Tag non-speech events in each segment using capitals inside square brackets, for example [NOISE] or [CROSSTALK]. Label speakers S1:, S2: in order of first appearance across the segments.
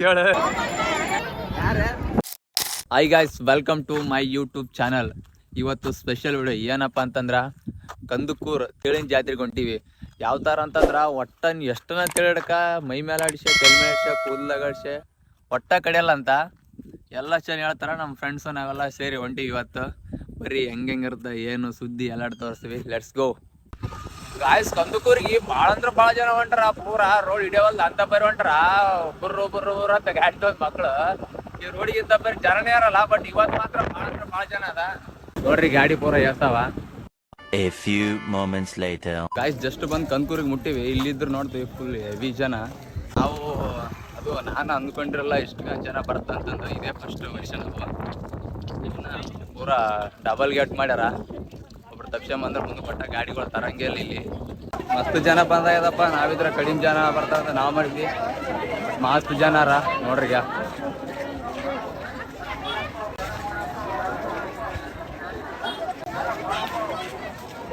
S1: ಕೇಳು. Hi guys welcome to my YouTube channel ಇವತ್ತು special video ಏನಪ್ಪ ಅಂತಂದ್ರ ಕಂದುಕೂರ್ ತೇಳಿನ ಜಾತ್ರೆಗೆ ಹೊಂಟೀವಿ. ಯಾವ ಥರ ಅಂತಂದ್ರ ಒಟ್ಟನ್ ಎಷ್ಟನ ತಿಳಿಡಕ ಮೈ ಮೇಲೆ ಆಡಿಸೆ ತಲೆ ಮೇಲೆ ಆಡಿಸೆ ಕೂದಲಾಗ ಒಟ್ಟ ಕಡೆಯಲ್ಲ ಅಂತ. ಎಲ್ಲ ಚೆನ್ನ ಹೇಳ್ತಾರ ನಮ್ಮ ಫ್ರೆಂಡ್ಸು ನಾವೆಲ್ಲ ಸೇರಿ ಹೊಂಟಿವಿ ಇವತ್ತು. ಬರೀ ಹೆಂಗೆ ಹೆಂಗಿರುತ್ತೆ ಏನು ಸುದ್ದಿ ಎಲ್ಲಾಡ್ ತೋರಿಸ್ತೀವಿ. ಲೆಟ್ಸ್ ಗೋ ಗಾಯ್ಸ್ ಕಂದಕೂರಿಗೆ ಭಾಳ ಅಂದ್ರೆ ಭಾಳ ಜನ ಹೊಂಟಾರ ಪೂರ ರೋಡ್ ಹಿಡಿಯವಲ್ದ ಅಂತ ಬರ್ ಹೊಂಟಾರ. ಒಬ್ಬರು ಒಬ್ಬರು ಒಬ್ಬರು ಅಂತ ಗಾಡಿ ತಗೊಂಡ್ ಮಕ್ಳು. ಈ ರೋಡಿಗಿಂತ ಬರೀ ಜನನೇ ಇರಲ್ಲ ಬಟ್ ಇವತ್ತು ಮಾತ್ರ ಬಾಳ ಅಂದ್ರೆ ಬಾಳ ಜನ ಅದ. ನೋಡ್ರಿ ಗಾಡಿ ಪೂರ ಎಸ್ತಾವ
S2: A few moments later.
S1: Guys just ಬಂದು ಕಂದಕೂರಿಗೆ ಮುಟ್ಟಿವಿ. ಇಲ್ಲಿದ್ರು ನೋಡ್ತೀವಿ ಫುಲ್ ಹೆವಿ ಜನ. ನಾವು ಅದು ನಾನು ಅಂದ್ಕೊಂಡಿರಲ್ಲ ಇಷ್ಟು ಜನ ಬರ್ತಂತಂದು ಇದೇ ಫಸ್ಟ್ ಅದು. ಇನ್ನ ಪೂರ ಡಬಲ್ ಗೇಟ್ ಮಾಡ್ಯಾರ. ಒಬ್ರು ತಪ್ಸ್ಕೊಂಬಂದ್ರೆ ಮುಂದೆ ಪಟ್ಟ ಗಾಡಿಗಳು ತರಂಗೆ ಇಲ್ಲ ಮಸ್ತ್ ಜನ ಬಂದಾಗದಪ್ಪ ನಾವಿದ್ರ ಕಡಿಮೆ ಜನ ಬರ್ತಾವ ನಾವು ಮಾಡಿದ್ವಿ. ಮಸ್ತ್ ಜನರ ನೋಡ್ರಿ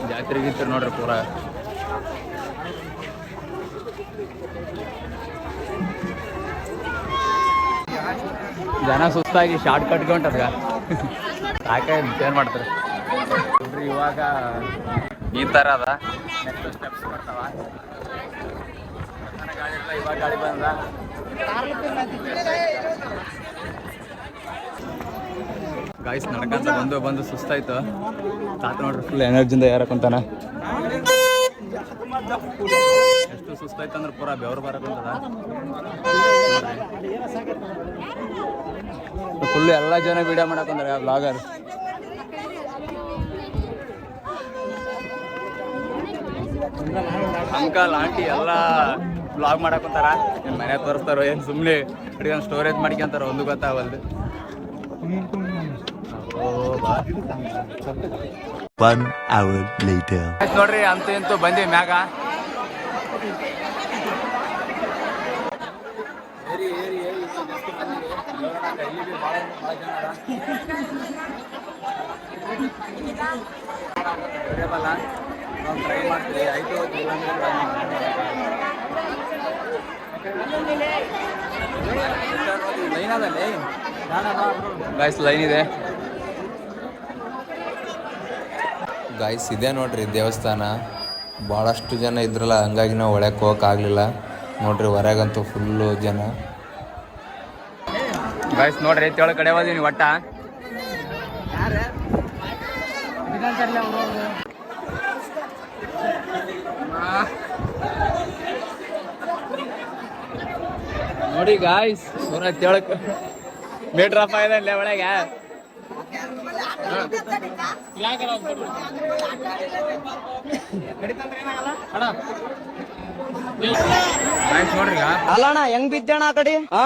S1: ಜಾತ್ರೆ ಗೀತ್ರಿ ನೋಡ್ರಿ ಪೂರ. ಜನ ಸುಸ್ತಾಗಿ ಶಾರ್ಟ್ ಕಟ್ಕೊಂಡದ ಸಾಕೇನ್ ಮಾಡ್ತಾರೆ? ನೋಡ್ರಿ ಇವಾಗ ಈ ತರ ಅದ. ನೆಕ್ಸ್ಟ್ ಸ್ಟೆಪ್ಸ್ ಬರ್ತಾವ. ಗಾಡಿ ಇಲ್ಲ ಇವಾಗ ಗಾಡಿ ಬಂದ. ಗಾಯ್ಸ್ ನಡ್ಕಂತ ಬಂದು ಬಂದು ಸುಸ್ತಾಯ್ತು. ತಾತ ನೋಡ್ರಿ ಫುಲ್ ಎನರ್ಜಿಂದ ಯಾರಕ್ಕಂತಾನ ಎಷ್ಟು ಸುಸ್ತಾಯ್ತು ಅಂದ್ರೆ ಪೂರ ಬೆವರು ಬರಕಂತದ ಫುಲ್ ಎಲ್ಲ ಜನ ವಿಡಿಯೋ ಮಾಡಕಂದ್ರೆ ಬ್ಲಾಗರ್ ಅಂಕಲ್ ಆಂಟಿ ಎಲ್ಲ ಬ್ಲಾಗ್ ಮಾಡಕಂತಾರ ಏನ್ ಮನೆ ತೋರಿಸ್ತಾರೋ ಏನ್ ಸುಮ್ಮನೆ ಅಡಿಗೆ ಸ್ಟೋರೇಜ್ ಮಾಡ್ಕೊಂತಾರ ಒಂದು ಗೊತ್ತಾಗಲ್ದು ನೋಡ್ರಿ ಅಂತೂ ಇಂತೂ ಬಂದಿ ಮ್ಯಾಗ. ಗಾಯ್ಸ್ ಲೈನ್ ಇದೆ. ಗಾಯ್ಸ್ ಇದೆ ನೋಡ್ರಿ ದೇವಸ್ಥಾನ. ಭಾಳಷ್ಟು ಜನ ಇದ್ರಲ್ಲ ಹಂಗಾಗಿ ನಾವು ಒಳಗೆ ಹೋಗಕ್ಕಾಗಲಿಲ್ಲ ನೋಡ್ರಿ ಹೊರಗಂತೂ ಫುಲ್ಲು ಜನ. ಗಾಯ್ಸ್ ನೋಡ್ರಿ ತೇಳ ಕಡೆ ಹೋದೀನಿ ಒಟ್ಟ. ನೋಡಿ ಗಾಯ್ಸ್ ಪೂರ ತೆಳಕ್ ಮೀಟ್ರ್ ಆಫ್ ಆಗಿದೆ ಅಲ್ಲೇ ಒಳಗೆ.
S3: ಅಲ್ಲಣ್ಣ ಹೆಂಗ್ ಬಿದ್ದಣ್ಣ ಆ ಕಡೆ? ಹಾ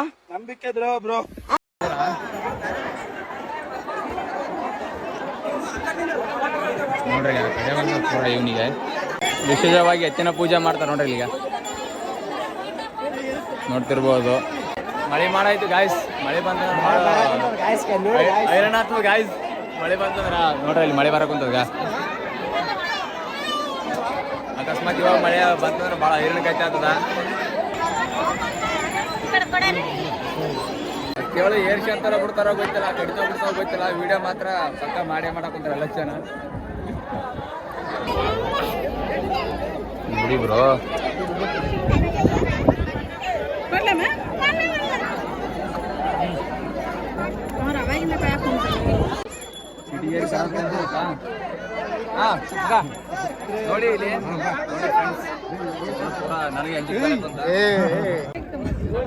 S1: ನೋಡ್ರಿ ಇವನಿಗೆ ವಿಶೇಷವಾಗಿ ಹೆಚ್ಚಿನ ಪೂಜೆ ಮಾಡ್ತಾರೆ ನೋಡ್ರಿ ಈಗ. ನೋಡ್ತಿರ್ಬೋದು. ಮಳೆ ಮಾಡಾಯ್ತು ಗಾಯ್ಸ್ ಮಳೆ ಬಂದ್ರೆ ಗಾಯಸ್ ಆತು ಗಾಯ್ಸ್ ಮಳೆ ಬಂತಂದ್ರ ನೋಡ್ರಿ ಇಲ್ಲಿ ಮಳೆ ಬರಕುಂತದ ಅಕಸ್ಮಾತ್ ಇವಾಗ ಮಳೆ ಬಂತಂದ್ರೆ ಭಾಳ ಕೈ ಆಗ್ತದ. ಕೇವಲ ಏರ್ಸಿ ಅಂತಾರ ಬಿಡ್ತಾರೋ ಗೊತ್ತಿಲ್ಲ, ಕಡಿತ ಬಿಡ್ತಾರೋ ಗೊತ್ತಿಲ್ಲ. ವಿಡಿಯೋ ಮಾತ್ರ ಪಕ್ಕ ಮಾಡೇ ಮಾಡಕ್ಕಂತಾರೆ ಎಲ್ಲ ನೋಡಿ ಬ್ರೋ ನೋಡಿ ಇಲ್ಲಿ ನನಗೆ.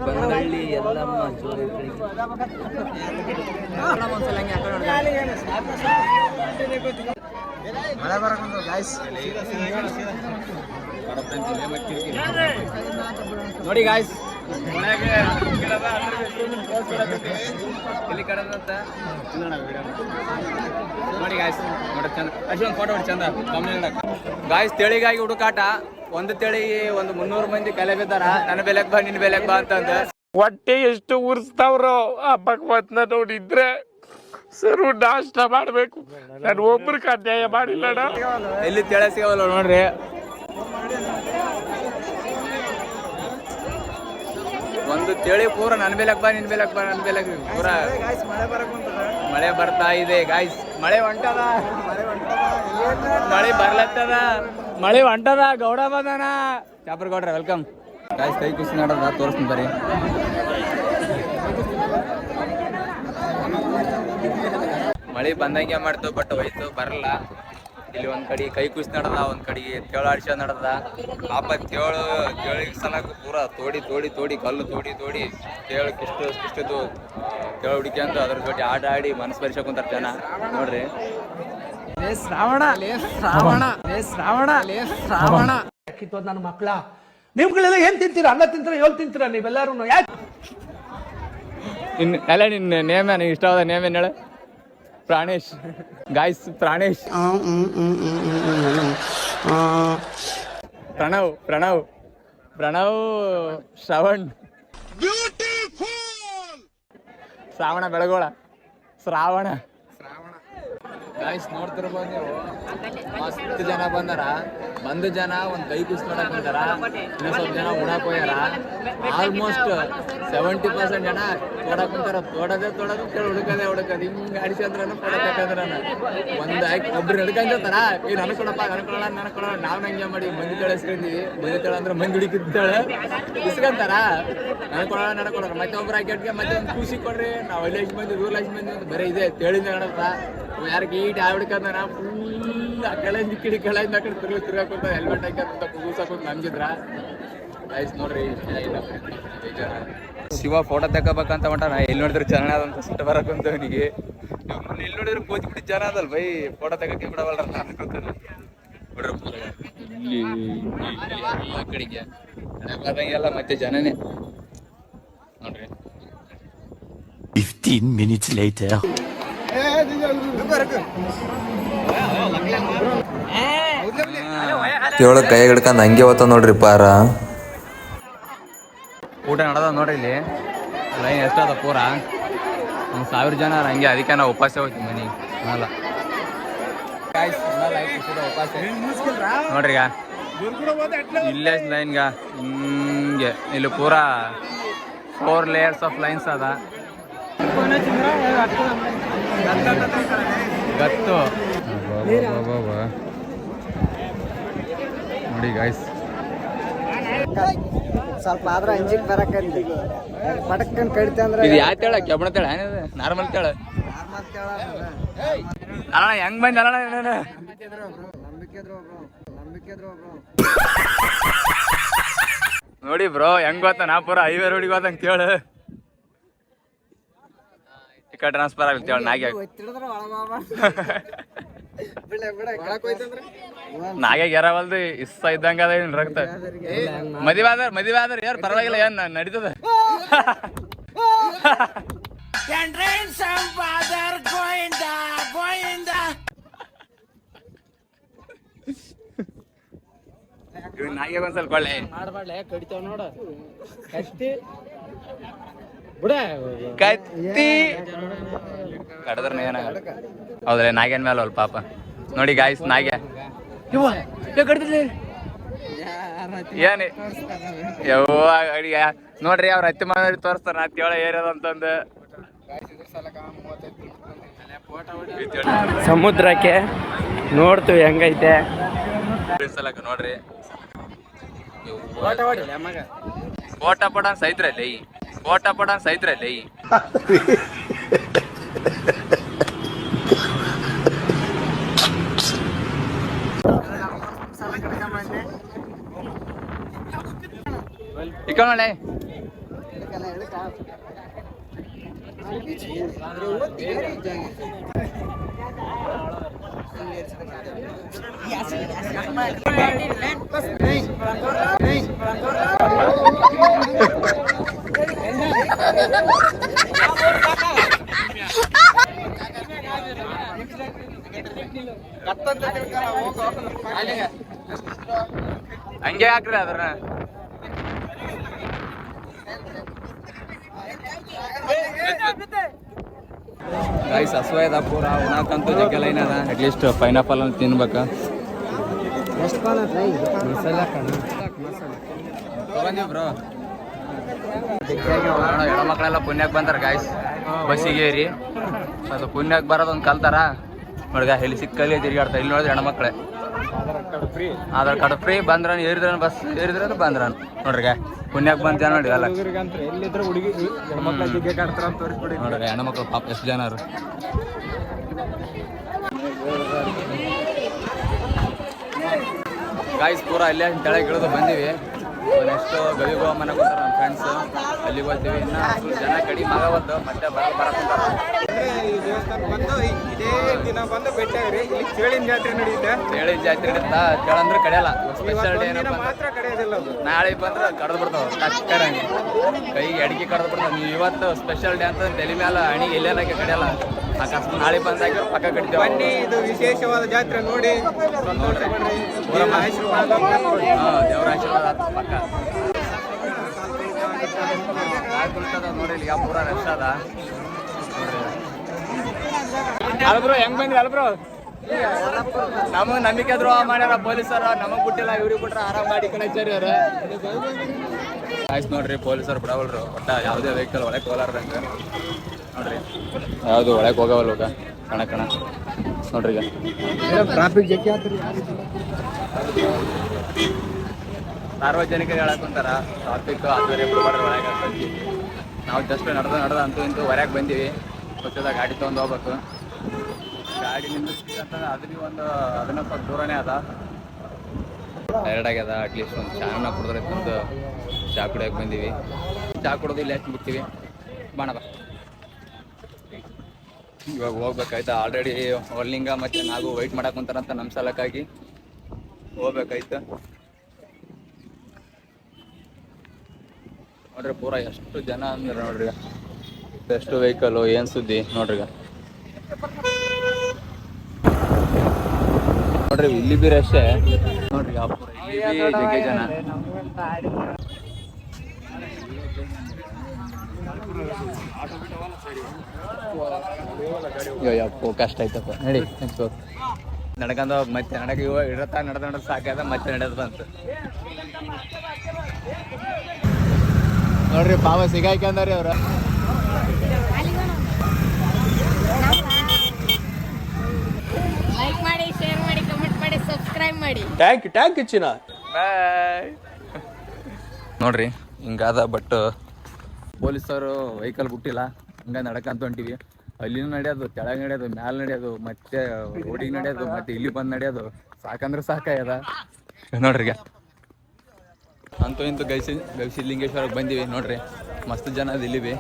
S1: ಬಂದಳ್ಳಿ ಎಲ್ಲಮ್ಮ ಜೋಡಿ
S3: ಮಳೆ ಬರಕೊಂಡು ಗಾಯ್ಸ್
S1: ನೋಡಿ ಗಾಯ್ಸ್ ಮನೆಗೆ. ಎಲ್ಲಿ ಕಡದಂತ ನೋಡಿ ಗಾಯ್ಸ್ ನೋಡಿ ಚಂದ. ಅಷ್ಟೊಂದು ಫೋಟೋ ಚಂದ. ಗಾಯ್ಸ್ ತಿಳಿಗಾಗಿ ಹುಡುಕಾಟ. ಒಂದು ತೆಳಿ ಒಂದು ಮುನ್ನೂರು ಮಂದಿ ಕಲೆ ಬಿದ್ದಾರ. ನನ್ನ ಬೆಲೆಗೆ ಬಾ ನಿನ್ನ ಬೆಲೆಗ್ ಬಾ ಅಂತಂದ.
S4: ಹೊಟ್ಟೆ ಎಷ್ಟು ಉರ್ಸ್ತಾವ್ರ ಆ ಭಗವತ್ನ ನೋಡಿದ್ರೆ ಸರು ನಾಷ್ಟ ಮಾಡ್ಬೇಕು. ನಾನು ಒಬ್ರಿಗೆ ಅನ್ಯಾಯ ಮಾಡಿಲ್ಲ
S1: ಎಲ್ಲಿ ತಿಳಿಸಿಗಲ್ಲ ನೋಡ್ರಿ. ಒಂದು ತಿಳಿ ಪೂರ ನನ್ ಬೇಲಕ್ ಬಾ, ನಿನ್ ಬೇಲಕ್ ಬಾ, ನನ್ ಬೇಲಕ್ ಪೂರ
S3: ಮಳೆ
S1: ಬರ್ತಾ ಇದೆ ಗಾಯ್ಸ್ ಮಳೆ ಹೊಂಟದ? ಮಳೆ ಬರ್ಲತ್ತದ? ಮಳೆ ಹೊಂಟದ? ಗೌಡ ಬಂದನ? ಚಾಪರ್ ಗೌಡ್ರ ವೆಲ್ಕಮ್ ಗಾಯ್ಸ್ ಕೈ ಖುಷಿ ನಡದ? ತೋರಿಸ್ತೀನಿ ಬರೀ ಮಳೆ ಬಂದಂಗೆ ಮಾಡ್ತು ಬಟ್ ಹೋಯ್ತು ಬರಲ್ಲ ಇಲ್ಲಿ ಒಂದ್ ಕಡೆ ಕೈ ಕುಸ್ ನಡದ ಒಂದ್ ಕಡೆ ತೇಳ ಆಡ್ಸ ನಡದ ಪಾಪ ತೇಳು ತೇಳಿಗೆ ಸನಕ್ ಪೂರ ತೋಡಿ ತೋಡಿ ತೋಡಿ ಕಲ್ಲು ತೋಡಿ ತೋಡಿ ತೇಳು ಕಿಷ್ಟು ಕಿಷ್ಟದು ತೇಳು ಅಂತ ಅದ್ರ ಜೊತೆ ಆಟ ಆಡಿ ಮನಸ್ಸು ಪರಿಸಕ್ ಕುಂತಾರ ಜನ. ನೋಡ್ರಿ.
S3: ಶ್ರಾವಣ ಶ್ರಾವಣ ಶ್ರಾವಣ ಶ್ರಾವಣ.
S5: ಕಿತ್ತೋದ್ ನನ್ನ ಮಕ್ಕಳ ನೀವುಗಳೆಲ್ಲ ಏನ್ ತಿಂತೀರಾ? ಅನ್ನ ತಿಂತೀರಾ? ಏಳು ತಿಂತೀರಾ ನೀವೆಲ್ಲರೂ ಯಾಕೆ?
S1: ಇನ್ ಅಲ್ಲ ನಿನ್ನ ನೇಮ ನಿನ್ ಇಷ್ಟವಾದ ನೇಮ ಏನ್ ಹೇಳ? ಪ್ರಾಣೇಶ್ ಗಾಯ್ಸ್ ಪ್ರಾಣೇಶ್ ಪ್ರಣವ್ ಪ್ರಣವ್ ಪ್ರಣವ್ ಶ್ರವಣ್ ಶ್ರಾವಣ ಬೆಳಗೋಳ ಶ್ರಾವಣ ಗಾಯ್ಸ್ ನೋಡ್ತಿರ್ಬೋದು ನೀವು ಮಸ್ತ್ ಜನ ಬಂದಾರ ಬಂದ ಜನ ಒಂದು ಕೈ ಕುಸ್ ನೋಡಕ್ ಬಂದಾರ, ಇನ್ನೂ ಸ್ವಲ್ಪ ಜನ ಉಣಕ್ ಹೋಗ್ಯಾರ. ಆಲ್ಮೋಸ್ಟ್ ಸೆವೆಂಟಿ ಪರ್ಸೆಂಟ್ ಜನ ತೋಡಕ್ ಕುಂತಾರ. ತೋಡದೆ ತೋಡದು ಕೇಳಿ ಹುಡುಕದೆ ಹುಡುಕದ. ಹಿಂಗ್ ಅಡಿಸಂದ್ರ ಕೊಡಬೇಕಂದ್ರ ಒಂದ್ ಒಬ್ರು ಹಿಡ್ಕೊಂಡಿರ್ತಾರ ಈಗ ನನಗ್ ಕೊಡಪ್ಪ ನನಗ್ ನಾವ್ ನಂಗೆ ಮಾಡಿ. ಮಂದಿ ತಳ ಇಸ್ಕೊಂತೀವಿ ಮಂದಿ ತಳ ಅಂದ್ರೆ ಮಂದಿ ಹುಡುಕಿದ್ದಾಳೆ ಇಸ್ಕೊಂತಾರ ನನಗ್ ಕೊಡೋಣ ಮತ್ತೆ ಒಬ್ರು ಹಾಕಿ ಮತ್ತೆ ಒಂದ್ ಖುಷಿ ಕೊಡ್ರಿ. ನಾವ್ ಅಲ್ಲಿ ಲಕ್ಷ ಮಂದಿ ರೂರಲ್ ಲಕ್ಷ ಮಂದಿ ಅಂತ ಬರೀ ಇದೆ, ತಿಳಿದ ಯಾರಿಗೆ ಈಟ್ ಆ ಹುಡುಕಂದ್ರ ಆ ಕೆಳಗಿಂದ ಈ ಕಡೆ ಕೆಳಗಿಂದ ಆ ಕಡೆ ತಿರುಗಿ ತಿರುಗಾಕೊಂತ ಹೆಲ್ಮೆಟ್ ಹಾಕಂತ ಕೂಸಾಕೊಂತ ನಂಬಿದ್ರ ಗೈಸ್ ನೋಡ್ರಿ ಇಲ್ಲ ಬೇಜಾರ. ಶಿವ ಫೋಟೋ ತಗೋಬೇಕಂತ ಹೊಂಟ ನಾ ಎಲ್ಲಿ ನೋಡಿದ್ರೆ ಜನ ಅದಂತ ಸಿಟ್ಟ ಬರಕಂತ ಅವನಿಗೆ ಎಲ್ಲಿ ನೋಡಿದ್ರೆ ಕೋಚ್ ಬಿಟ್ಟು ಜನ ಅದಲ್ ಬೈ ಫೋಟೋ ತೆಗಕ್ಕೆ ಬಿಡವಲ್ಲ ನಾನು ಅನ್ಕೊಂತಾನೆ ಬಿಡ್ರಿ ಪೂರ. ಇಲ್ಲಿ ಇಲ್ಲಿ, ಆ ಕಡೆಗೆ ಎಲ್ಲ ಮತ್ತೆ ಜನನೇ ನೋಡ್ರಿ
S2: 15 minutes later.
S6: ಏಳು ಕೈ ಹಿಡ್ಕೊಂಡು ಹಂಗೆ ಹೋತ ನೋಡ್ರಿ ಪಾರ.
S1: ಊಟ ನಡದ ನೋಡ್ರಿ ಇಲ್ಲಿ. ಲೈನ್ ಎಷ್ಟದ ಪೂರ? ಒಂದು ಸಾವಿರ ಜನ ಹಂಗೆ, ಅದಕ್ಕೆ ನಾವು ಉಪವಾಸ ಹೋಗ್ತೀವಿ ಮನೆಗೆ. ಅಲ್ಲ. ನೋಡ್ರಿ ಇಲ್ಲೇ ಲೈನ್ಗ ಹಿಂಗೆ. ಇಲ್ಲಿ ಪೂರ ಫೋರ್ ಲೇಯರ್ಸ್ ಆಫ್ ಲೈನ್ಸ್ ಅದ. ಗತ್ತು. ನೋಡಿ ಗಾಯ್ಸ್
S3: ಸ್ವಲ್ಪ ಆದ್ರ ಅಂಜಿಕ್ ಬರಕಂತ. ಪಟಕ್ಕನ್ ಕಡಿತ ಅಂದ್ರೆ
S1: ಇದು ಯಾವ ತೇಳ? ಕೆಬ್ಬಣ ತೇಳ? ಏನಿದೆ? ನಾರ್ಮಲ್ ತೇಳ. ಅಲ್ಲ ಹೆಂಗ್ ಬಂದ ನಾನು
S3: ನಂಬಿಕೆ ಇದ್ರು ಒಬ್ರು ನಂಬಿಕೆ ಇದ್ರು ಒಬ್ರು.
S1: ನೋಡಿ ಬ್ರೋ ಹೆಂಗ್ ಗೊತ್ತ? ನಾ ಪೂರ ಹೈವೇ ರೋಡಿಗೆ ಹೋದಂಗ್ ಕೇಳು ಈ ಕಡೆ ಟ್ರಾನ್ಸ್ಫರ್ ಆಗುತ್ತೆ ಹೇಳ ನಾಗೆ [LAUGHS] ನಾಗೆ ಗೆರವಲ್ದು ಇಸ್ಸ ಇದ್ದಂಗ ಅದ ರಕ್ತ? ಮದುವೆ ಆದ್ರ ಮದುವೆ ಆದ್ರ ಯಾರು ಪರವಾಗಿಲ್ಲ ಏನ್ ನಡೀತದ? ನಾಯಿಗೆ ಒಂದ್ ಸ್ವಲ್ಪ ಒಳ್ಳೆ.
S3: ಮಾಡ್ಬಾಡ್ಲೆ ಕಡಿತಾವ ನೋಡ. ಕತ್ತಿ.
S1: ಕಡದ್ರ ಏನ ಹೌದ್ರೆ ನಾಗೇನ್ ಮೇಲೆ ಅಲ್ ಪಾಪ. ನೋಡಿ ಗಾಯ್ಸ್ ನಾಗೆ. ಏನ್? ಯವ್ವ ಅಡಿಗೆ. ನೋಡ್ರಿ ಅವ್ರ ಹತ್ತಿ ಮಾಡಿ ತೋರಿಸ್ತಾರ ನಾ ತೇಳ ಏರಿಯದ ಅಂತಂದು.
S4: ಸಮುದ್ರಕ್ಕೆ ನೋಡ್ತೀವಿ ಹೆಂಗೈತೆ.
S1: ಸಲಕ ನೋಡ್ರಿ. ಕೋಟ ಪಡ ಸೈತ್ರಲ್ಲಿ ಕೋಟ ಪಡ ಸೈತ್ರಲ್ಲಿ ಇಕ್ಕೊಳ್ಳೆ ಹಂಗೆ ಹಾಕ್ರಿ ಅದ್ರನ್ನ. ಗೈಸ್ ಅದ ಪೂರ ಉಣಕಂತೂ ಜಗ್ಗ ಲೈನ್ ಅದ. ಅಟ್ಲೀಸ್ಟ್ ಪೈನಾಪಲ್ ಅಂತ ತಿನ್ಬೇಕ.
S3: ಎಷ್ಟು ಫ್ರೈ
S1: ಬಂದೀವಿ ಬ್ರೋ. ಹೆಣ್ಮಕ್ಳೆಲ್ಲ ಪುಣ್ಯಕ್ಕೆ ಬಂದಾರ ಗಾಯ್ಸ್ ಬಸ್ಸಿಗೆ ಏರಿ ಅದು ಪುಣ್ಯಕ್ಕೆ ಬರೋದೊಂದು ಕಲ್ತಾರ. ನೋಡ್ಗ ಎಲ್ಲಿ ಸಿಕ್ಕಲ್ಲಿ ತಿರುಗಾಡ್ತಾರೆ. ಇಲ್ಲಿ ನೋಡಿದ್ರೆ ಹೆಣ್ಮಕ್ಳೆ ಆಧಾರ್ ಕಾರ್ಡ್ ಫ್ರೀ. ಬಂದ್ರ ಏರಿದ್ರ ಬಸ್ ಏರಿದ್ರ ಬಂದ್ರ ನೋಡ್ರಿಗ ಪುಣ್ಯಕ್ ಬಂತ ನೋಡಿ ಅಲ್ಲ ನೋಡ್ರಿ ಹೆಣ್ಮಕ್ಳು ಪಾಪ ಎಷ್ಟು ಜನ ಗಾಯ್ಸ್ ಪೂರ ಇಲ್ಲೇ ಕೆಳಗೆ ಇಳಿದು ಬಂದೀವಿ. ನೆಕ್ಸ್ಟ್ ಗವಿಗೆ ಗೋವಾ ಮನೆ ಕುಂತಾರ ನಮ್ಮ ಫ್ರೆಂಡ್ಸ್ ಅಲ್ಲಿಗೆ ಹೋಗ್ತೀವಿ. ಇನ್ನು ಜನ ಕಡಿಮೆ ಆಗವತ್ತು ಮತ್ತೆ ಬರ ಬರಕುಂತಾರ.
S7: ಈ ದೇವಸ್ಥಾನ ಬಂದು ಇದೇ ದಿನ ಬಂದು ಭೇಟಿಯಾಗ್ರಿ. ಇಲ್ಲಿ ಚೇಳಿನ ಜಾತ್ರೆ ನಡೆಯುತ್ತೆ.
S1: ಜಾತ್ರೆ ಕಡೆಯಲ್ಲ. ಸ್ಪೆಷಲ್ ಡೇ
S7: ಮಾತ್ರ ಕಡೆಯೋದಿಲ್ಲ
S1: ನಾಳೆ ಬಂದ್ರೆ ಕಡ್ದು ಬಿಡ್ತಾವ. ಕೈಗೆ ಅಡಿಗೆ ಕಡ್ದು ಬಿಡ್ತಾವ. ನೀವು ಇವತ್ತು ಸ್ಪೆಷಲ್ ಡೇ ಅಂತ ತಲೆ ಮೇಲೆ ಅಣಿ ಎಲ್ಲೇನಕ್ಕೆ ಕಡಿಯಲ್ಲ. ಅಕಸ್ಮಾತ್ ನಾಳೆ ಬಂದಾಗ ಪಕ್ಕ ಕಡಿತೇವೆ
S7: ಬನ್ನಿ ಇದು ವಿಶೇಷವಾದ ಜಾತ್ರೆ ನೋಡಿ. ಸಂತೋಷ ಪಡ್ರಿ ನಿಮ್ಮ ಆಶೀರ್ವಾದ. ಪಡ್ಕೊಳ್ಳಿ.
S1: ಹಾಂ ದೇವ್ರ ಆಶೀರ್ವಾದ ಪಕ್ಕ. ನಾಳೆ ಕುಳಿತದ ನೋಡಿ ಇಲ್ಲಿ ಯಾವ ಪೂರ ರಶ್ ಅದ ಅಲ್ಬ್ರೋ ಹೆಂಗ್ ಬಂದ್ರಿ ಅಲ್ಬ್ರೋ ನಮಗ್ ನಂಬಿಕೆ ದ್ರೋಹ ಮಾಡ್ಯಾರ ಪೊಲೀಸರು ನಮಗ್ ಬಿಟ್ಟಿಲ್ಲ ಇವ್ರಿಗೆ ಬಿಟ್ರ ಆರಾಮ್ ಮಾಡಿ ಕಣಚಾರಿ ಅವ್ರ. ಆಯ್ತು ನೋಡ್ರಿ ಪೊಲೀಸರು ಬಿಡವಲ್ರು. ಒಟ್ಟ ಯಾವುದೇ ವೆಹಿಕಲ್ ಒಳಗೆ ಹೋಲಾರ್ದಂಗ ನೋಡ್ರಿ. ಯಾವುದು ಒಳಗೆ ಹೋಗವಲ್ಲ ಹೋಗ ಕಣ ಕಣ. ನೋಡ್ರಿ ಈಗ.
S3: ಟ್ರಾಫಿಕ್ ಜಗ್ಗಿ ಆತ್ರಿ
S1: ಸಾರ್ವಜನಿಕರು ಹೇಳಕ್ ಕುಂತಾರ ಟ್ರಾಫಿಕ್ ಆದ್ರೆ ಬಿಡಬಾರ್ದು ಒಳಗೆ ನಾವು ಜಸ್ಟ್ ನಡೆದ ನಡೆದ ಅಂತೂ ಇಂತೂ ಹೊರಗೆ ಬಂದೀವಿ. ಸ್ವಚ್ಛದ ಗಾಡಿ ತೊಗೊಂಡು ಹೋಗ್ಬೇಕು. ಗಾಡಿ ನಿಂದಿಸ್ತೀವಿ ಅಂತಂದ್ರೆ ಒಂದು ಅದನ್ನ ಸ್ವಲ್ಪ ದೂರನೇ ಅದ. ಟೈರ್ಡ್ ಆಗ್ಯದ ಅಟ್ಲೀಸ್ಟ್ ಒಂದು ಚಾನ ಕುಡಿದ್ರೆ ಒಂದು ಚಾ ಕುಡಿಯೋಕೆ ಬಂದೀವಿ. ಚಾ ಕುಡೋದು ಇಲ್ಲಿ ಎಷ್ಟು ಬಿಡ್ತೀವಿ ಬಾಣ ಬಾ. ಇವಾಗ ಹೋಗ್ಬೇಕಾಯ್ತಾ ಆಲ್ರೆಡಿ ಹೊರ್ಲಿಂಗ ಮತ್ತೆ ನಾವು ವೈಟ್ ಮಾಡಕ್ ಕುಂತಾರಂತ ನಮ್ಮ ಸಲಕ್ಕಾಗಿ. ಹೋಗ್ಬೇಕಾಯ್ತು? ನೋಡ್ರಿ, ಪೂರ ಎಷ್ಟು ಜನ ಅಂದ್ರೆ ನೋಡ್ರಿ. ಎಷ್ಟು ವೆಹಿಕಲ್ ಏನ್ ಸುದ್ದಿ ನೋಡ್ರಿ. ನೋಡ್ರಿ, ಇಲ್ಲಿ ಬೀರಷ್ಟೇ ನೋಡ್ರಿ ಜನ. ಅಯ್ಯೋ ಯಪ್ಪೋ ಕಷ್ಟ ಆಯ್ತಪ್ಪ ನಡಿ ನಡ್ಕೊಂಡ ಮತ್ತೆ ನಡಕ ಇವ ಇಡತ್ತ ನಡ್ದ ನಡ್ದ ಸಾಕಾದ ಮತ್ತೆ ನಡೆದು ಬಂತು. ನೋಡ್ರಿ ಪಾವ ಸಿಗಾಯ್ಕಂದಾರಿ ಅವ್ರ.
S8: ಲೈಕ್ ಮಾಡಿ ಶೇರ್ ಮಾಡಿ ಕಮೆಂಟ್ ಮಾಡಿ ಸಬ್ಸ್ಕ್ರೈಬ್ ಮಾಡಿ.
S5: ಟ್ಯಾಂಕ್ ಟ್ಯಾಂಕ್ ಚಿನ್ನ
S1: ನೋಡ್ರಿ ಹಿಂಗಾದ ಬಟ್ ಪೊಲೀಸರು ವೆಹಿಕಲ್ ಬಿಟ್ಟಿಲ್ಲ. ಹಂಗ ನಡಕಂತ ಹೊಂಟಿವಿ. ಅಲ್ಲಿನೂ ನಡೆಯೋದು ಕೆಳಗೆ ನಡೆಯೋದು ಮ್ಯಾಲ ನಡೆಯೋದು ಮತ್ತೆ ರೋಡಿಗೆ ನಡೆಯೋದು ಮತ್ತೆ ಇಲ್ಲಿ ಬಂದು ನಡೆಯೋದು. ಸಾಕಂದ್ರೆ ಸಾಕಾಗ್ಯದ. ನೋಡ್ರಿ ಅಂತೂ ಇಂತೂ ಗವಿಸಿ ಲಿಂಗೇಶ್ವರಕ್ಕೆ ಬಂದೀವಿ. ನೋಡ್ರಿ ಮಸ್ತ್ ಜನ ಅದ ಇಲ್ಲಿ ಬಿ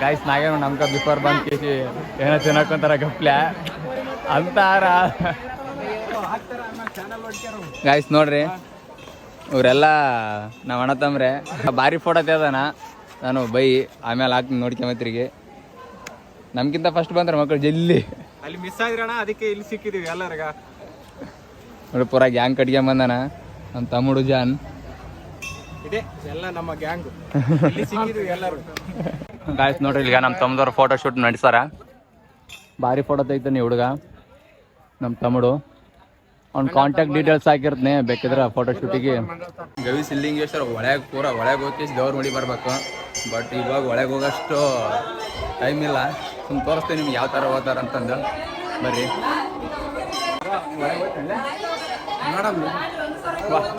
S1: ಗಾಯ್ಸ್ ನಾಗೇನು ನಮ್ಕ ಬಿಫೋರ್ ಬಂದ್ ಕೇಸಿ ಏನೋ ತಿನ್ನಕೊಂತಾರ ಗಪ್ಲೆ. ಅಂತಾರ. ಗಾಯ್ಸ್ ನೋಡ್ರಿ. ಇವರೆಲ್ಲ ನಾವು ಅಣ್ಣ ತಮ್ರೆ. ಭಾರಿ ಫೋಟೋ ತೆಗ್ದಾನ ನಾನು ಬೈ ಆಮೇಲೆ ಹಾಕ್ತೀನಿ ನೋಡ್ಕೊಂಬತ್ರಿಗೆ ನಮ್ಗಿಂತ ಫಸ್ಟ್ ಬಂದ್ರೆ ಮಕ್ಕಳು ಜಲ್ಲಿ
S7: ಅಲ್ಲಿ ಮಿಸ್ ಆಗಿರೋಣ ಅದಕ್ಕೆ ಇಲ್ಲಿ ಸಿಕ್ಕಿದೀವಿ ಎಲ್ಲರಿಗ.
S1: ನೋಡಿ ಪೂರ ಗ್ಯಾಂಗ್ ಕಟ್ಕೊಂಬಂದಾನ ನಮ್ಮ ತಮ್ಮಡು ಜಾನ್.
S7: ಇದೆ ಎಲ್ಲ ನಮ್ಮ ಗ್ಯಾಂಗ್ ಎಲ್ಲರೂ.
S1: ಗಾಯ್ಸ್ ನೋಡ್ರಿ ಈಗ ನಮ್ಮ ತಮ್ಮದವ್ರ ಫೋಟೋ ಶೂಟ್ ನಡೆಸಾರ ಭಾರಿ ಫೋಟೋ ತೆಗಿತಾನೆ ಹುಡುಗ. ನಮ್ಮ ತಮ್ಮಡು. ಅವ್ನ ಕಾಂಟ್ಯಾಕ್ಟ್ ಡೀಟೇಲ್ಸ್ ಹಾಕಿರ್ತೇನೆ ಬೇಕಿದ್ರೆ ಫೋಟೋ ಶೂಟಿಗೆ ಗವಿ ಸಿಲ್ಲಿಂಗೇಶ್ವರ ಒಳಗೆ ಪೂರ ಒಳಗೆ ಹೋಗಿ ದೇವ್ರ ಮಡಿ ಬರ್ಬೇಕು. ಬಟ್ ಇವಾಗ ಒಳಗೆ ಹೋಗೋಷ್ಟು ಟೈಮ್ ಇಲ್ಲ. ಸುಮ್ಮನೆ ತೋರಿಸ್ತೀನಿ ನಿಮ್ಗೆ ಯಾವ ಥರ ಹೋಗ್ತಾರ ಅಂತಂದು. ಬರ್ರಿ.
S4: ಮೇಡಮ್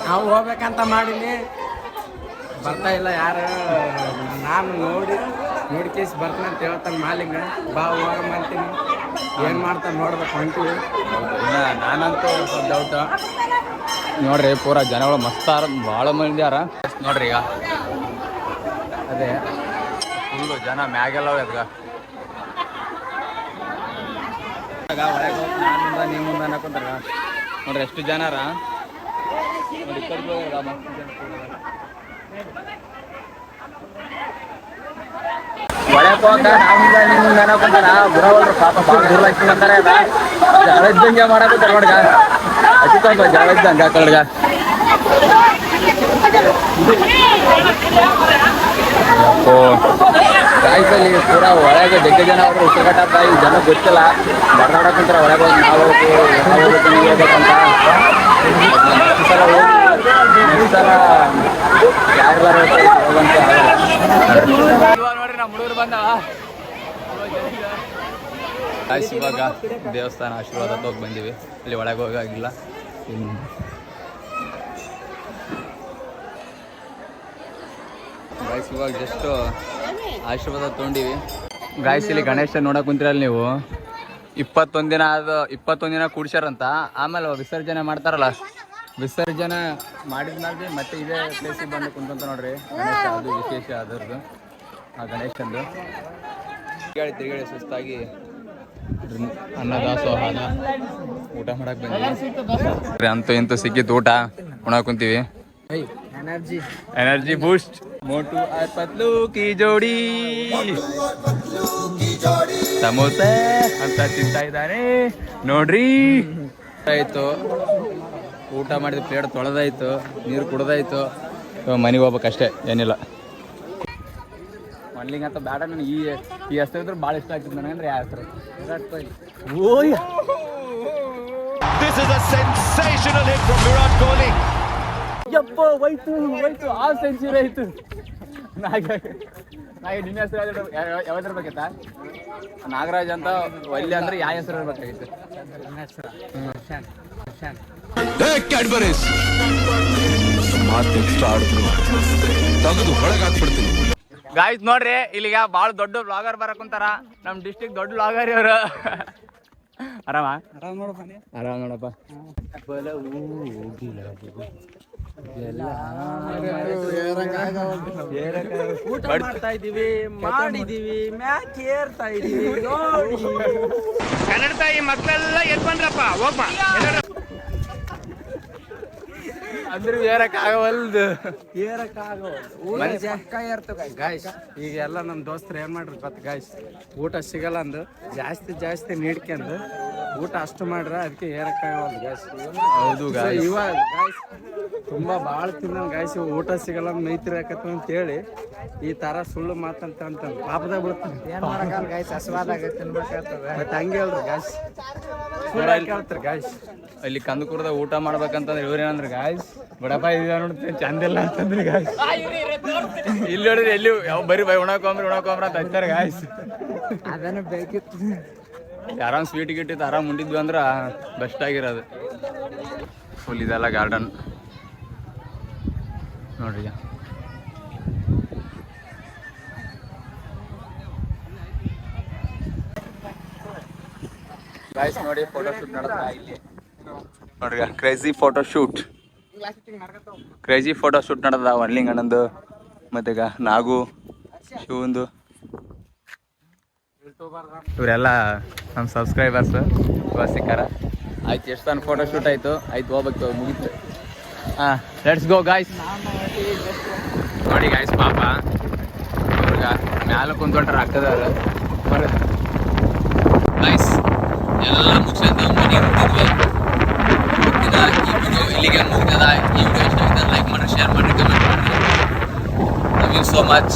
S4: ನಾವು ಹೋಗ್ಬೇಕಂತ ಮಾಡೀನಿ. ಬರ್ತಾ ಇಲ್ಲ ಯಾರು. ನಾನು ನೋಡಿ ನೋಡಿ ಕೇಸ್ ಬರ್ತೀನಿ ಅಂತ ಹೇಳ್ತಾನೆ ಮಾಲಿಂಗ ಬಾ ಹೋಗ ಮಾಡ್ತೀನಿ ಏನು ಮಾಡ್ತಾನೆ ನೋಡ್ಬೇಕು ಹೊಂಟಿವಿ.
S1: ಇನ್ನ ನಾನಂತೂ ಡೌಟ್ ನೋಡ್ರಿ, ಪೂರ ಜನಗಳು ಮಸ್ತಾರ ಭಾಳ ಮಂದಿ ಯಾರ ನೋಡ್ರಿ ಈಗ. ಅದೇ ಫುಲ್ಲು ಜನ ಮ್ಯಾಗೆಲ್ಲ ಅದ್ಗ ಒಳಗೆ ನಿಮ್ಮ ಮುಂದೆ ಅನ್ನಕೊಂತಾರ ನೋಡ್ರಿ, ಎಷ್ಟು ಜನರ ನೋಡಿ. ಒಳಗೆ ಹೋಗ ಮುಂದೆ ಪಾಪ ಭಾಳ ದೂರ ಅಂತಾರೆ ಜಗಳ ಇದ್ದಂಗೆ ಮಾಡಕತ್ತಾರ ನೋಡ್ಗ. ಹಚ್ಚಿಕೊಂಡ ಜಗಳ ಇದ್ದಂಗೆ ಕಡೆಗ ಓ ಗಾಯಸಲ್ಲಿ ಪೂರ ಒಳಗೆ ಜಗ್ಗೆ ಜನ ಅವರು ಉಸಿರುಗಟ್ಟ ಈ ಜನ ಗೊತ್ತಿಲ್ಲ. ಬಡದಾಡಕ್ಕಂತಾರ ಒಳಗೆ ಹೋಗಿ ನಾವು ಹೋಗ್ಬೇಕು, ನಾವು ಹೋಗ್ಬೇಕು, ನೀವು ಹೋಗ್ಬೇಕಂತ ಸಲ ಹೋಗಿ- ಹೋಗಂತ. ನೋಡ್ರಿ ನಮ್ಮ ಹುಡುಗರು ಬಂದವ ಗಾಯ್ಸ್ ಇವಾಗ ದೇವಸ್ಥಾನ ಆಶೀರ್ವಾದ ಹೋಗಿ ಬಂದೀವಿ. ಅಲ್ಲಿ ಒಳಗೆ ಹೋಗಾಗಿಲ್ಲ ಗಾಯ್ಸ್ ಇವಾಗ ಜಸ್ಟ್ ಆಶೀರ್ವಾದ ತೊಗೊಂಡಿವಿ. ಗಾಯ್ಸ್ ಇಲ್ಲಿ ಗಣೇಶ ನೋಡಕ್ ಕುಂತಿರಲ್ಲ ನೀವು. ಇಪ್ಪತ್ತೊಂದು ದಿನ ಅದು, ಇಪ್ಪತ್ತೊಂದು ದಿನ ಕೂಡ್ಸ್ಯಾರಂತ. ಆಮೇಲೆ ವಿಸರ್ಜನೆ ಮಾಡ್ತಾರಲ್ಲ, ವಿಸರ್ಜನೆ ಮಾಡಿದ್ಮೇಲೆ ಮತ್ತೆ ಇದೇ ಪ್ಲೇಸಿಗೆ ಬಂದು ಕುಂತಂತ ನೋಡ್ರಿ. ಗಣೇಶ ಅದು ವಿಶೇಷ ಅದರದ್ದು ಆ ಗಣೇಶಂದು. ತಿರುಗಾಡಿ ತಿರುಗಾಡಿ ಸುಸ್ತಾಗಿ ಅನ್ನ ದಾಸೋಹ ಊಟ ಮಾಡಕ್ ಬಂದ್ರಿ ಅಂತೂ ಇಂತೂ ಸಿಕ್ಕಿತ್ತು ಊಟ. ಉಣಕ್ ಕುಂತೀವಿ.
S4: ಎನರ್ಜಿ.
S1: ಬೂಸ್ಟ್. ಮೋಟು ಆರ್ ಪತ್ಲು ಕಿ ಜೋಡಿ. ಸಮೋಸೆ ಅಂತ ತಿಂತಾ ಇದ್ದಾನೆ. ನೋಡ್ರಿ. ಆಯ್ತು. ಊಟ ಮಾಡಿದ ಪ್ಲೇಟ್ ತೊಳೆದಾಯ್ತು. ನೀರು ಕುಡ್ದಾಯ್ತು. ಮನೆಗೆ ಹೋಗ್ಬೇಕಷ್ಟೇ ಏನಿಲ್ಲ. ಮನ್ಲಿಂಗ್ ಅಂತ ಬೇಡ ನನಗೆ. ಈ ಈ ಹೆಸರು ಇದ್ರೆ ಭಾಳ ಇಷ್ಟ ಆಗ್ತದೆ ನನಗಂದ್ರೆ ಯಾವ ಹೆಸರು? ವಿರಾಟ್ ಕೊಹ್ಲಿ ಓಯ್.
S7: This is a sensational hit from Virat Kohli.
S1: ಯಪ್ಪ ಹೋಯ್ತು ಹೋಯ್ತು. ಆ ಸೆಂಚುರಿ ಆಯ್ತು. ನಾಗೆ ನಾಗೆ ನಿನ್ನ ಹೆಸರು ಯಾವ್ದು ಇರ್ಬೇಕಿತ್ತ? ನಾಗರಾಜ್ ಅಂತ ಒಳ್ಳೆ ಅಂದ್ರೆ ಯಾವ ಹೆಸರು ಇರ್ಬೇಕಾಗಿತ್ತು?
S7: ಕ್ಯಾಡ್ಬರೀಸ್. ಮಾತು ಆಡಿದ್ರು ತೆಗೆದು ಹೊಳಗೆ ಹಾಕ್ಬಿಡ್ತೀನಿ
S1: ಗಾಯ್ಸ್ ನೋಡ್ರಿ ಇಲ್ಲಿಗ ಭಾಳ ದೊಡ್ಡ ಬ್ಲಾಗರ್ ಬರಕುಂತಾರ. ಕುಂತಾರ ನಮ್ ಡಿಸ್ಟಿಕ್ ದೊಡ್ಡ ಬ್ಲಾಗರ್ ಇವರು. ಆರಾಮ?
S4: ಆರಾಮ್ ನೋಡಪ್ಪ ಮಾಡ್ತಾ ಇದೀವಿ ಮಾಡಿದೀವಿ ಮ್ಯಾಚ್ ಏರ್ತಾ ಇದೀವಿ ನೋಡಿ.
S7: ಕನ್ನಡ ತಾಯಿ ಮಕ್ಕಳೆಲ್ಲ ಎದ್ ಬಂದ್ರಪ್ಪ ಹೋಗ್ಬಾ
S1: ಅಂದ್ರೆ ಏರಕ್ ಆಗವಲ್ದು.
S4: ಏರಕ್ ಆಗವಲ್ದು. ಗಾಯ್ಸ್ ಈಗ ಎಲ್ಲ ನಮ್ಮ ದೋಸ್ತರು ಏನ್ ಮಾಡ್ರಿ ಗೊತ್ತ ಗಾಯ್ಸ್ ಊಟ ಸಿಗಲ್ಲ ಅಂದು. ಜಾಸ್ತಿ ಜಾಸ್ತಿ ನೀಡ್ಕೊಂಡು ಊಟ ಅಷ್ಟು ಮಾಡ್ರ ಅದಕ್ಕೆ ಏರಕ್ಕಾಗಲ್ಲ ಗ್ಯಾಸ್
S1: ಹೌದು
S4: ಇವಾಗ ಗಾಯ್ಸ್ ತುಂಬಾ ಭಾಳ ತಿನ್ನ ಗಾಯ್ಸ್ ಊಟ ಸಿಗಲ್ಲ ಮೈತ್ರಿ ಆಕತ್ತ ಅಂತ ಹೇಳಿ ಈ ತರ ಸುಳ್ಳು ಮಾತಂತ ಅಂತ ಪಾಪದಾಗ ಬಿಡ್ತಾರೆ ಗಾಯ್ಸ್ ಹಸವಾದಾಗ ತಿನ್ಬೇಕಾಗ್ತದೆ. ಮತ್ತೆ ಹಂಗೆ ಗಾಯ್ಸ್ ಸುಳ್ಳು ಹೇಳ್ತಾರೆ ಗಾಯ್ಸ್
S1: ಇಲ್ಲಿ ಕಂದಕುರದ ಊಟ ಮಾಡ್ಬೇಕಂತಂದ್ರೆ ಇವ್ರು ಏನಂದ್ರೆ ಗಾಯ್ಸ್ ಬಡಪ್ಪ ಇದ ನೋಡ್ತೀನಿ ಚಂದಿಲ್ಲ ಅಂತಂದ್ರೆ ಗಾಯ್ಸ್ ಇಲ್ಲಿ ನೋಡಿದ್ರೆ ಎಲ್ಲಿ ಯಾವ ಬರೀ ಬೈ ಉಣಕೊಂಬ್ರಿ ಉಣಕೊಂಬ್ರ ಅಂತ ಹಚ್ಚಾರ ಗಾಯ್ಸ್
S4: ಅದನ್ನು ಬೇಕಿತ್ತು.
S1: ಆರಾಮ್ ಸ್ವೀಟ್ ಗಿಟ್ಟಿತ್ತು ಆರಾಮ್ ಉಂಡಿದ್ವಿ ಅಂದ್ರೆ ಬೆಸ್ಟ್ ಆಗಿರೋದು. ಫುಲ್ ಇದೆಲ್ಲ ಗಾರ್ಡನ್ ನೋಡ್ರಿ. ನೋಡಿ ಫೋಟೋ ಶೂಟ್ ನಡೆದ ಇಲ್ಲಿ. ನೋಡ್ರಿ crazy photo shoot crazy photo shoot ನಡೆದ ವರ್ಲಿಂಗ್ ಅಣ್ಣಂದು ಮತ್ತೆ ನಾಗು, ಶಿವಂದು. ಇವರೆಲ್ಲ ನಮ್ಮ ಸಬ್ಸ್ಕ್ರೈಬರ್ಸ್ ಸಿಕ್ಕಾರ. ಆಯ್ತು, ಎಷ್ಟು ತಾನು ಫೋಟೋ ಶೂಟ್ ಆಯ್ತು? ಆಯ್ತು, ಹೋಗ್ಬೇಕು, ಮುಗೀತು. ಹಾಂ ಲೆಟ್ಸ್ ಗೋ ಗಾಯ್ಸ್ ನೋಡಿ ಗಾಯ್ಸ್ ಪಾಪ. ಇವ್ರಿಗ ಮ್ಯಾಲ ಕುಂತ್ಕೊಂಡ್ರೆ ಹಾಕದವ್ರು ಗಾಯ್ಸ್ ಎಲ್ಲ ಮುಗಿಸ್ಕೊಂಡು ಮನೆಗೆ ವಿಡಿಯೋ ಇಲ್ಲಿಗೆ ಮುಗಿತದ ಈ ವಿಡಿಯೋ ಇಷ್ಟ ಆಗಿದೆ ಲೈಕ್ ಮಾಡಿ ಶೇರ್ ಮಾಡಿ ಕಮೆಂಟ್ ಮಾಡಿ ಲವ್ ಯು ಸೋ ಮಚ್